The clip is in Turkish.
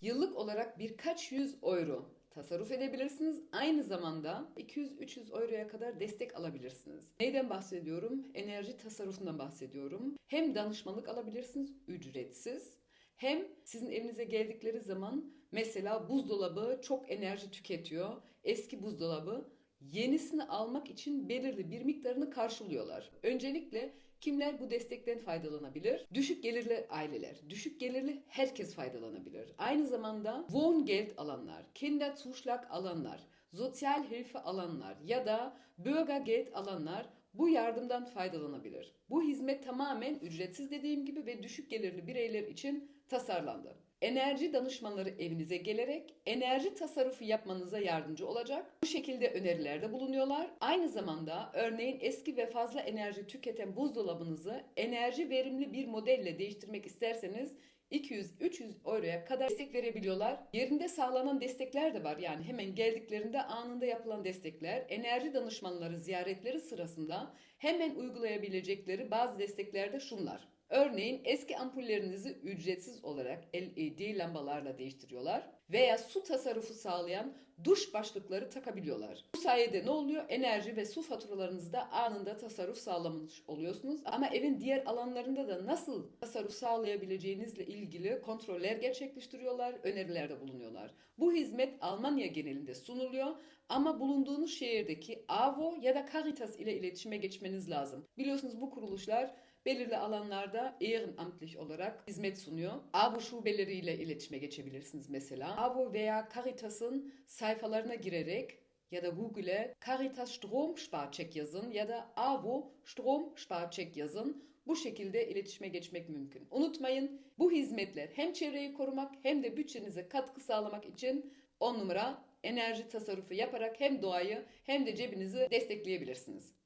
Yıllık olarak birkaç yüz euro tasarruf edebilirsiniz. Aynı zamanda 200-300 euroya kadar destek alabilirsiniz. Neyden bahsediyorum? Enerji tasarrufundan bahsediyorum. Hem danışmanlık alabilirsiniz ücretsiz. Hem sizin evinize geldikleri zaman mesela buzdolabı çok enerji tüketiyor. Eski buzdolabı yenisini almak için belirli bir miktarını karşılıyorlar. Öncelikle kimler bu destekten faydalanabilir? Düşük gelirli aileler, düşük gelirli herkes faydalanabilir. Aynı zamanda Wohngeld alanlar, Kinderzuschlag alanlar, Sozial Hilfe alanlar ya da Bürgergeld alanlar bu yardımdan faydalanabilir. Bu hizmet tamamen ücretsiz dediğim gibi ve düşük gelirli bireyler için tasarlandı. Enerji danışmanları evinize gelerek enerji tasarrufu yapmanıza yardımcı olacak. Bu şekilde önerilerde bulunuyorlar. Aynı zamanda örneğin eski ve fazla enerji tüketen buzdolabınızı enerji verimli bir modelle değiştirmek isterseniz 200-300 euroya kadar destek verebiliyorlar. Yerinde sağlanan destekler de var. Yani hemen geldiklerinde anında yapılan destekler, enerji danışmanları ziyaretleri sırasında hemen uygulayabilecekleri bazı destekler de şunlar. Örneğin eski ampullerinizi ücretsiz olarak LED lambalarla değiştiriyorlar veya su tasarrufu sağlayan duş başlıkları takabiliyorlar. Bu sayede ne oluyor? Enerji ve su faturalarınızda anında tasarruf sağlamış oluyorsunuz. Ama evin diğer alanlarında da nasıl tasarruf sağlayabileceğinizle ilgili kontroller gerçekleştiriyorlar, önerilerde bulunuyorlar. Bu hizmet Almanya genelinde sunuluyor ama bulunduğunuz şehirdeki AVO ya da Caritas ile iletişime geçmeniz lazım. Biliyorsunuz bu kuruluşlar belirli alanlarda ehrenamtlich olarak hizmet sunuyor. AVO şubeleriyle iletişime geçebilirsiniz mesela. AVO veya Caritas'ın sayfalarına girerek ya da Google'e Caritas Stromsparcheck yazın ya da AVO Stromsparcheck yazın. Bu şekilde iletişime geçmek mümkün. Unutmayın bu hizmetler hem çevreyi korumak hem de bütçenize katkı sağlamak için 10 numara enerji tasarrufu yaparak hem doğayı hem de cebinizi destekleyebilirsiniz.